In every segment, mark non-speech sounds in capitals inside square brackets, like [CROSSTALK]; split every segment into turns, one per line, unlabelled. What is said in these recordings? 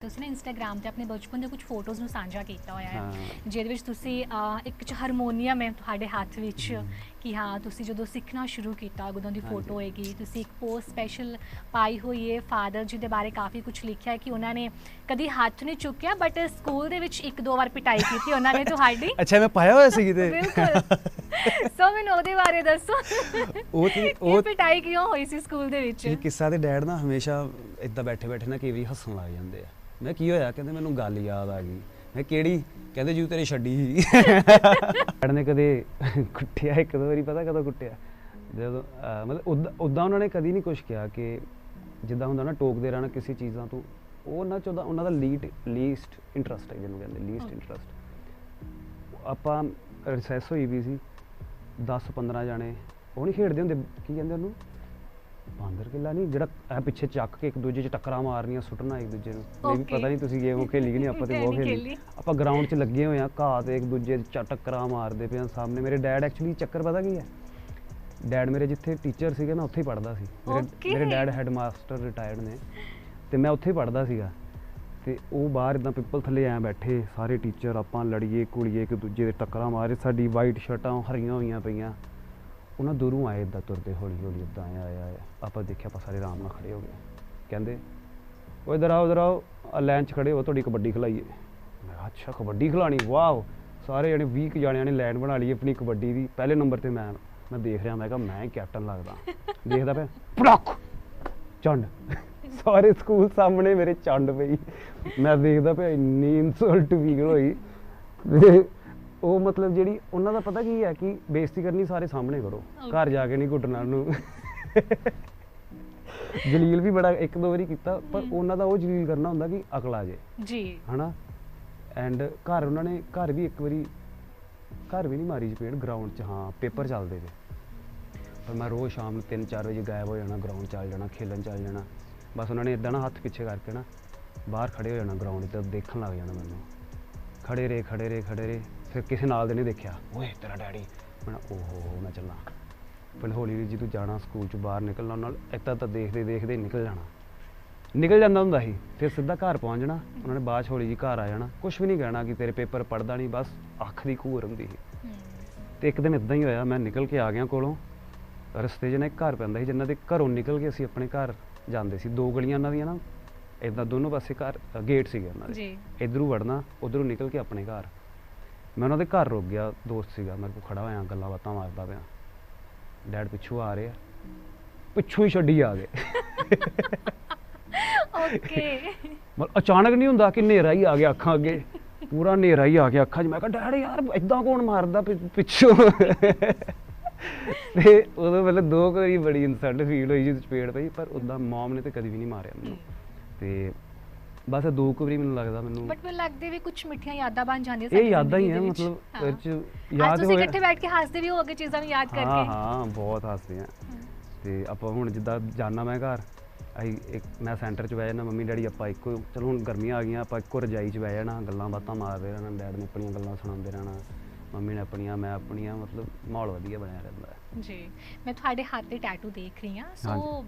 ਤੁਸੀਂ ਨਾ ਇੰਸਟਾਗ੍ਰam ਤੇ ਆਪਣੇ ਬਚਪਨ ਦੇ ਕੁਝ ਫੋਟੋਜ਼ ਨੂੰ ਸਾਂਝਾ ਕੀਤਾ ਹੋਇਆ ਹੈ। ਜਿਹਦੇ ਵਿੱਚ ਤੁਸੀਂ ਇੱਕ ਚ ਹਾਰਮੋਨੀਅਮ ਹੈ ਤੁਹਾਡੇ ਹੱਥ ਵਿੱਚ ਕਿ ਹਾਂ ਤੁਸੀਂ ਜਦੋਂ ਸਿੱਖਣਾ ਸ਼ੁਰੂ ਕੀਤਾ ਉਦੋਂ ਦੀ। ਫੋਟੋ ਹੋਏਗੀ। ਤੁਸੀਂ ਇੱਕ ਪੋਸਟ ਸਪੈਸ਼ਲ ਪਾਈ ਹੋਈ ਹੈ। ਫਾਦਰ ਜੀ ਦੇ ਬਾਰੇ ਕਾਫੀ ਕੁਝ ਲਿਖਿਆ ਹੈ ਕਿ ਉਹਨਾਂ ਨੇ ਕਦੀ ਹੱਥ ਨਹੀਂ ਚੁੱਕਿਆ ਬਟ ਸਕੂਲ ਦੇ ਵਿੱਚ ਇੱਕ ਦੋ ਵਾਰ ਪਿਟਾਈ ਕੀਤੀ ਉਹਨਾਂ ਨੇ [LAUGHS] ਤੁਹਾਡੀ
ਅੱਛਾ ਮੈਂ ਪਾਇਆ ਹੋਇਆ ਸੀ ਕਿਤੇ?
ਬਿਲਕੁਲ। ਸੋ ਮੈਨੂੰ ਉਹਦੇ ਬਾਰੇ ਦੱਸੋ।
ਉਹ ਤੇ
ਉਹ ਪਿਟਾਈ ਕਿਉਂ ਹੋਈ ਸੀ ਸਕੂਲ ਦੇ ਵਿੱਚ?
ਇਹ ਕਿੱਸਾ ਦੇ ਡੈਡ ਨਾ ਹਮੇਸ਼ਾ ਇਦਾਂ ਬੈਠੇ ਬੈਠੇ ਨਾ ਕਈ ਵਾਰੀ ਹੱਸਣ ਲੱਗ ਜਾਂਦੇ ਆ। ਮੈਂ ਕੀ ਹੋਇਆ ਕਹਿੰਦੇ ਮੈਨੂੰ ਗੱਲ ਯਾਦ ਆ ਗਈ। ਮੈਂ ਕਿਹੜੀ? ਕਹਿੰਦੇ ਜੂ ਤੇਰੀ ਛੱਡੀ ਸੀ। ਡੈਡ ਨੇ ਕਦੇ ਕੁੱਟਿਆ ਇੱਕ ਦੋ ਵਾਰੀ ਪਤਾ ਕਦੋਂ ਕੁੱਟਿਆ? ਜਦੋਂ ਮਤਲਬ ਉਦਾਂ- ਉਹਨਾਂ ਨੇ ਕਦੀ ਨਹੀਂ ਕੁਝ ਕਿਹਾ ਕਿ ਜਿੱਦਾਂ ਹੁੰਦਾ ਨਾ ਟੋਕਦੇ ਰਹਿਣਾ ਕਿਸੇ ਚੀਜ਼ਾਂ ਤੋਂ। ਉਹ ਉਹਨਾਂ ਚ ਉਹਦਾ ਉਹਨਾਂ ਦਾ ਲੀਡ ਲੀਸਟ ਇੰਟਰਸਟ ਹੈ ਜਿਹਨੂੰ ਕਹਿੰਦੇ ਲੀਸਟ. ਇੰਟਰਸਟ ਆਪਾਂ ਰਿਸੈਸ ਹੋਈ ਵੀ ਸੀ। 10 15 ਜਾਣੇ ਉਹ ਨਹੀਂ ਖੇਡਦੇ ਹੁੰਦੇ ਕੀ ਕਹਿੰਦੇ ਉਹਨੂੰ? ਬਾਂਦਰ ਕਿੱਲਾ ਨਹੀਂ ਜਿਹੜਾ ਇਹ ਪਿੱਛੇ ਚੱਕ ਕੇ ਇੱਕ ਦੂਜੇ 'ਚ ਟੱਕਰਾਂ ਮਾਰਨੀਆਂ ਸੁੱਟਣਾ ਇੱਕ ਦੂਜੇ ਨੂੰ। ਨਹੀਂ. ਪਤਾ ਨਹੀਂ ਤੁਸੀਂ ਗੇਮ ਉਹ ਖੇਲੀ ਕਿ ਨਹੀਂ ਆਪਾਂ ਤੇ ਬਹੁਤ ਖੇਲੀ। ਆਪਾਂ ਗਰਾਊਂਡ 'ਚ ਲੱਗੇ ਹੋਏ ਆ ਘਾਹ ਤੇ ਇੱਕ ਦੂਜੇ 'ਚ ਟੱਕਰਾਂ ਮਾਰਦੇ ਪਏ ਆ ਸਾਹਮਣੇ। ਮੇਰੇ ਡੈਡ ਐਕਚੁਅਲੀ ਚੱਕਰ ਪਤਾ ਕੀ ਹੈ? ਡੈਡ ਮੇਰੇ ਜਿੱਥੇ ਟੀਚਰ ਸੀਗੇ ਮੈਂ ਉੱਥੇ ਹੀ ਪੜ੍ਹਦਾ ਸੀ। ਮੇਰੇ. ਮੇਰੇ ਡੈਡ ਹੈਡ ਮਾਸਟਰ ਰਿਟਾਇਰਡ ਨੇ। ਤੇ ਮੈਂ ਉੱਥੇ ਹੀ ਪੜ੍ਹਦਾ ਸੀਗਾ। ਤੇ ਉਹ ਬਾਹਰ ਇਦਾਂ ਪਿੱਪਲ ਥੱਲੇ ਐ ਬੈਠੇ ਸਾਰੇ ਟੀਚਰ ਆਪਾਂ ਲੜੀਏ ਕੁੜੀਏ ਇੱਕ ਦੂਜੇ ਦੇ ਟੱਕਰਾਂ ਮਾਰੇ ਸਾਡੀ ਵਾਈਟ ਸ਼ਰਟਾਂ ਹਰੀਆਂ ਹੋਈਆਂ ਪਈਆਂ। ਉਹਨਾਂ ਦੂਰੋਂ ਆਏ ਇਦਾਂ ਤੁਰਦੇ ਹੌਲੀ ਹੌਲੀ ਇਦਾਂ ਆਇਆ ਆਇਆ ਆਪਾਂ ਦੇਖਿਆ ਆਪਾਂ ਸਾਰੇ ਆਰਾਮ ਨਾਲ ਖੜੇ ਹੋ ਗਏ। ਕਹਿੰਦੇ ਉਹ ਇਧਰ ਆਓ ਇਧਰ ਆਓ ਲਾਈਨ 'ਚ ਖੜੇ ਹੋ ਤੁਹਾਡੀ ਕਬੱਡੀ ਖਿਲਾਈਏ। ਮੈਂ ਅੱਛਾ ਕਬੱਡੀ ਖਿਲਾਣੀ ਵਾਓ! ਸਾਰੇ ਜਣੇ 20 ਕੁ ਜਾਣਿਆਂ ਨੇ ਲਾਈਨ ਬਣਾ ਲਈ ਆਪਣੀ ਕਬੱਡੀ ਦੀ। ਪਹਿਲੇ ਨੰਬਰ ਤੇ ਮੈਂ ਮੈਂ ਦੇਖ ਰਿਹਾ ਮੈਂ ਕਿਹਾ ਮੈਂ ਕੈਪਟਨ ਲੱਗਦਾ। [LAUGHS] ਦੇਖਦਾ ਪਿਆ ਪੜਕ ਚੰਡ! ਸਾਰੇ ਸਕੂਲ ਸਾਹਮਣੇ ਮੇਰੇ ਚੰਡ ਪਈ। ਮੈਂ ਦੇਖਦਾ ਪਿਆ ਇੰਨੀ ਇਨਸਲਟ ਫੀਲ ਹੋਈ। ਉਹ ਮਤਲਬ ਜਿਹੜੀ ਉਹਨਾਂ ਦਾ ਪਤਾ ਕੀ ਹੈ ਕਿ ਬੇਇੱਜ਼ਤੀ ਕਰਨੀ ਸਾਰੇ ਸਾਹਮਣੇ ਕਰੋ। ਘਰ ਜਾ ਕੇ ਨਹੀਂ ਘੁੱਟਣਾ ਨੂੰ ਜਲੀਲ ਵੀ ਬੜਾ ਇੱਕ ਦੋ ਵਾਰੀ ਕੀਤਾ ਪਰ ਉਹਨਾਂ ਦਾ ਉਹ ਜਲੀਲ ਕਰਨਾ ਹੁੰਦਾ ਕਿ ਅਕਲ ਆ ਜੇ।
ਜੀ।
ਹਨਾ? ਐਂਡ ਘਰ ਉਹਨਾਂ ਨੇ ਘਰ ਵੀ ਇੱਕ ਵਾਰੀ ਘਰ ਵੀ ਨਹੀਂ ਮਾਰੀ ਚਪੇੜ ਗਰਾਊਂਡ 'ਚ ਹਾਂ ਪੇਪਰ ਚੱਲਦੇ ਪਏ ਪਰ ਮੈਂ ਰੋਜ਼ ਸ਼ਾਮ ਨੂੰ 3-4 ਵਜੇ ਗਾਇਬ ਹੋ ਜਾਣਾ ਗਰਾਊਂਡ ਚੱਲ ਜਾਣਾ ਖੇਲਣ ਚੱਲ ਜਾਣਾ। ਬਸ ਉਹਨਾਂ ਨੇ ਇਦਾਂ ਨਾ ਹੱਥ ਪਿੱਛੇ ਕਰਕੇ ਨਾ ਬਾਹਰ ਖੜੇ ਹੋ ਜਾਣਾ ਗਰਾਊਂਡ ਤੇ ਦੇਖਣ ਲੱਗ ਜਾਣਾ ਮੈਨੂੰ। ਖੜੇ ਰਹੇ ਖੜੇ ਰਹੇ ਖੜੇ ਰਹੇ ਫਿਰ ਕਿਸੇ ਨਾਲ ਦੇ ਨਹੀਂ ਦੇਖਿਆ। ਓਏ ਤੇਰਾ ਡੈਡੀ। ਮੈਂ ਓਹੋ ਮੈਂ ਚੱਲਾਂ। ਫਿਰ ਹੌਲੀ ਹੌਲੀ ਜਦੋਂ ਜਾਣਾ ਸਕੂਲ ਚ ਬਾਹਰ ਨਿਕਲਣਾ ਨਾਲ ਇੱਦਾਂ ਤਾਂ ਦੇਖਦੇ ਦੇਖਦੇ ਨਿਕਲ ਜਾਣਾ। ਨਿਕਲ ਜਾਂਦਾ ਹੁੰਦਾ ਸੀ ਫਿਰ ਸਿੱਧਾ ਘਰ ਪਹੁੰਚ ਜਾਣਾ ਉਹਨਾਂ ਨੇ ਬਾਅਦ ਹੌਲੀ ਜੀ ਘਰ ਆ ਜਾਣਾ। ਕੁਝ ਵੀ ਨਹੀਂ ਕਹਿਣਾ ਕਿ ਤੇਰੇ ਪੇਪਰ ਪੜਦਾ ਨਹੀਂ ਬਸ ਅੱਖ ਦੀ ਘੂਰ ਹੁੰਦੀ ਸੀ। ਤੇ ਇੱਕ ਦਿਨ ਇਦਾਂ ਹੀ ਹੋਇਆ ਮੈਂ ਨਿਕਲ ਕੇ ਆ ਗਿਆ ਕੋਲੋਂ। ਰਸਤੇ 'ਚ ਨਾ ਇੱਕ ਘਰ ਪੈਂਦਾ ਸੀ ਜਿਨ੍ਹਾਂ ਦੇ ਘਰੋਂ ਨਿਕਲ ਕੇ ਅਸੀਂ ਆਪਣੇ ਘਰ ਜਾਂਦੇ ਸੀ। ਦੋ ਗਲੀਆਂ ਉਹਨਾਂ ਦੀਆਂ ਨਾ ਇਦਾਂ ਦੋਨੋਂ ਪਾਸੇ ਘਰ ਗੇਟ ਸੀਗੇ ਉਹਨਾਂ ਦੇ।
ਜੀ।
ਇਧਰੋਂ ਵੜਨਾ ਉਧਰੋਂ ਨਿਕਲ ਕੇ ਆਪਣੇ ਘਰ। ਮੈਂ ਉਹਨਾਂ ਦੇ ਘਰ ਰੁਕ ਗਿਆ ਦੋਸਤ ਸੀਗਾ ਮੇਰੇ ਕੋਲ ਖੜਾ ਹੋਇਆ ਗੱਲਾਂ ਬਾਤਾਂ ਮਾਰਦਾ ਪਿਆ। ਡੈਡ ਪਿੱਛੋਂ ਆ ਰਹੇ। ਆ ਪਿੱਛੋਂ ਹੀ ਛੱਡੀ ਆ ਗਏ
ਓਕੇ।
ਮਤਲਬ ਅਚਾਨਕ ਨਹੀਂ ਹੁੰਦਾ ਕਿ ਹਨੇਰਾ ਹੀ ਆ ਗਿਆ ਅੱਖਾਂ ਅੱਗੇ। ਪੂਰਾ ਹਨੇਰਾ ਹੀ ਆ ਗਿਆ ਅੱਖਾਂ 'ਚ। ਮੈਂ ਕਿਹਾ ਡੈਡ ਯਾਰ ਇਦਾਂ ਕੌਣ ਮਾਰਦਾ ਪਿ- ਪਿੱਛੋਂ? ਤੇ ਉਦੋਂ ਪਹਿਲੇ ਦੋ ਵਾਰੀ ਬੜੀ ਇਨਸਲਟ ਫੀਲ ਹੋਈ ਜਦੋਂ ਚਪੇੜ ਪਈ ਪਰ ਉਦਾਂ ਮਮ ਨੇ ਤੇ ਕਦੀ ਵੀ ਨਹੀਂ ਮਾਰਿਆ ਮੈਨੂੰ। ਤੇ ਬਸ ਇਹ ਦੋ ਕੁ ਵਾਰੀ ਮੈਨੂੰ ਲੱਗਦਾ ਮੈਨੂੰ
ਬਟ ਮੈਨੂੰ ਲੱਗਦੇ ਵੀ ਕੁਝ ਮਿੱਠੀਆਂ ਯਾਦਾਂ ਬਣ ਜਾਂਦੀਆਂ
ਇਹ ਯਾਦਾਂ ਹੀ ਹੈ
ਵਿੱਚ।
ਮਤਲਬ
ਹਾਂ।
ਇਹ 'ਚ
ਅੱਜ
ਯਾਦ
ਤੁਸੀਂ ਇਕੱਠੇ ਬੈਠ ਕੇ ਹੱਸਦੇ ਵੀ ਹੋਗੇ ਚੀਜ਼ਾਂ ਨੂੰ ਯਾਦ
ਹਾਂ
ਕਰਕੇ।
ਹਾਂ ਬਹੁਤ ਹੱਸਦੇ ਆ। ਤੇ ਆਪਾਂ ਹੁਣ ਜਿੱਦਾਂ ਜਾਣਾ ਮੈਂ ਘਰ ਅਸੀਂ ਇੱਕ ਮੈਂ ਸੈਂਟਰ 'ਚ ਬਹਿ ਜਾਣਾ ਮੰਮੀ ਡੈਡੀ ਆਪਾਂ ਇੱਕੋ ਚਲੋ ਹੁਣ ਗਰਮੀਆਂ ਆ ਗਈਆਂ ਆਪਾਂ ਇੱਕੋ ਰਜਾਈ 'ਚ ਬਹਿ ਜਾਣਾ ਗੱਲਾਂ ਬਾਤਾਂ ਮਾਰਦੇ ਰਹਿਣਾ ਡੈਡ ਨੇ ਆਪਣੀਆਂ ਗੱਲਾਂ ਸੁਣਾਉਂਦੇ ਰਹਿਣਾ। ਮੰਮੀ ਨੇ ਆਪਣੀਆਂ ਮੈਂ ਆਪਣੀਆਂ ਮਤਲਬ ਮਾਹੌਲ ਵਧੀਆ ਬਣਿਆ ਰਹਿੰਦਾ ਹੈ।
ਜੀ ਮੈਂ ਤੁਹਾਡੇ ਹੱਥ ਤੇ ਟੈਟੂ ਦੇਖ ਰਹੀ ਹਾਂ। ਸੋ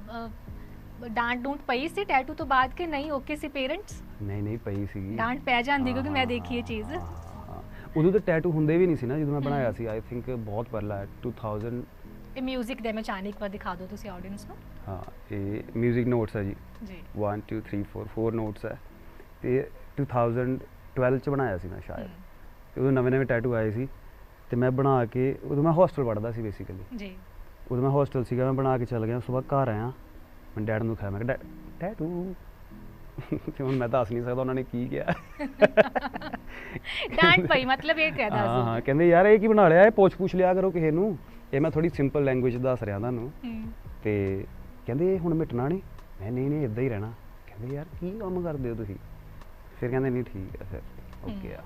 ਡਾਂਟ ਡੂੰਟ ਪਈ ਸੀ ਟੈਟੂ ਤੋਂ ਬਾਅਦ ਕਿ ਨਹੀਂ ਓਕੇ ਸੀ ਪੇਰੈਂਟਸ
ਨਹੀਂ ਨਹੀਂ ਪਈ ਸੀਗੀ।
ਡਾਂਟ ਪੈ ਜਾਂਦੀ ਕਿਉਂਕਿ ਮੈਂ ਦੇਖੀ ਇਹ ਚੀਜ਼।
ਉਦੋਂ ਤਾਂ ਟੈਟੂ ਹੁੰਦੇ ਵੀ ਨਹੀਂ ਸੀ ਨਾ ਜਦੋਂ ਮੈਂ ਬਣਾਇਆ ਸੀ ਆਈ ਥਿੰਕ ਬਹੁਤ ਪਹਿਲਾਂ 2000
ਇਹ 뮤직 ਦੇ ਮੈਂ ਚਾਹਨੀ ਇੱਕ ਵਾਰ ਦਿਖਾ ਦਿਓ ਤੁਸੀਂ ਆਡੀਅנס ਨੂੰ।
ਹਾਂ ਇਹ 뮤직 ਨੋਟਸ ਹੈ ਜੀ।
ਜੀ।
1 2 3 4 4 ਨੋਟਸ ਹੈ। ਤੇ 2012 ਚ ਬਣਾਇਆ ਸੀ ਮੈਂ ਸ਼ਾਇਦ। ਤੇ ਉਦੋਂ ਨਵੇਂ ਨਵੇਂ ਟੈਟੂ ਆਏ ਸੀ ਤੇ ਮੈਂ ਬਣਾ ਕੇ ਉਦੋਂ ਮੈਂ ਹੋਸਟਲ ਪੜ੍ਹਦਾ ਸੀ ਬੇਸਿਕਲੀ
ਜੀ।
ਉਦੋਂ ਮੈਂ ਹੋਸਟਲ ਸੀਗਾ ਮੈਂ ਬਣਾ ਕੇ ਚੱਲ ਗਿਆ ਸਵੇਰ ਘਰ ਆਇਆ। ਮੈਂ ਡੈਡ ਨੂੰ ਦਿਖਾਇਆ ਮੈਂ ਕਿਹਾ "ਡੈ- ਟੈਟੂ [LAUGHS] ਤੇ ਹੁਣ ਮੈਂ ਦੱਸ ਨਹੀਂ ਸਕਦਾ ਉਹਨਾਂ ਨੇ ਕੀ ਕਿਹਾ।
ਡਾਂਟ ਪਈ ਮਤਲਬ ਇਹ ਕਹਿਦਾ
ਹਾਂ ਹਾਂ ਕਹਿੰਦੇ ਯਾਰ ਇਹ ਕੀ ਬਣਾ ਲਿਆ? ਇਹ ਪੁੱਛ ਪੁੱਛ ਲਿਆ ਕਰੋ ਕਿਸੇ ਨੂੰ। ਇਹ ਮੈਂ ਥੋੜੀ ਸਿੰਪਲ ਲੈਂਗੁਏਜ ਦੱਸ ਰਿਹਾ ਤੁਹਾਨੂੰ। ਤੇ ਕਹਿੰਦੇ ਹੁਣ ਮਿਟਣਾ ਨਹੀਂ ਮੈਂ ਨਹੀਂ ਨਹੀਂ ਇਦਾਂ ਹੀ ਰਹਿਣਾ। ਕਹਿੰਦੇ ਯਾਰ ਕੀ ਕੰਮ ਕਰਦੇ ਹੋ ਤੁਸੀਂ? ਫਿਰ ਕਹਿੰਦੇ ਨਹੀਂ ਠੀਕ ਹੈ ਫਿਰ ਓਕੇ ਆ।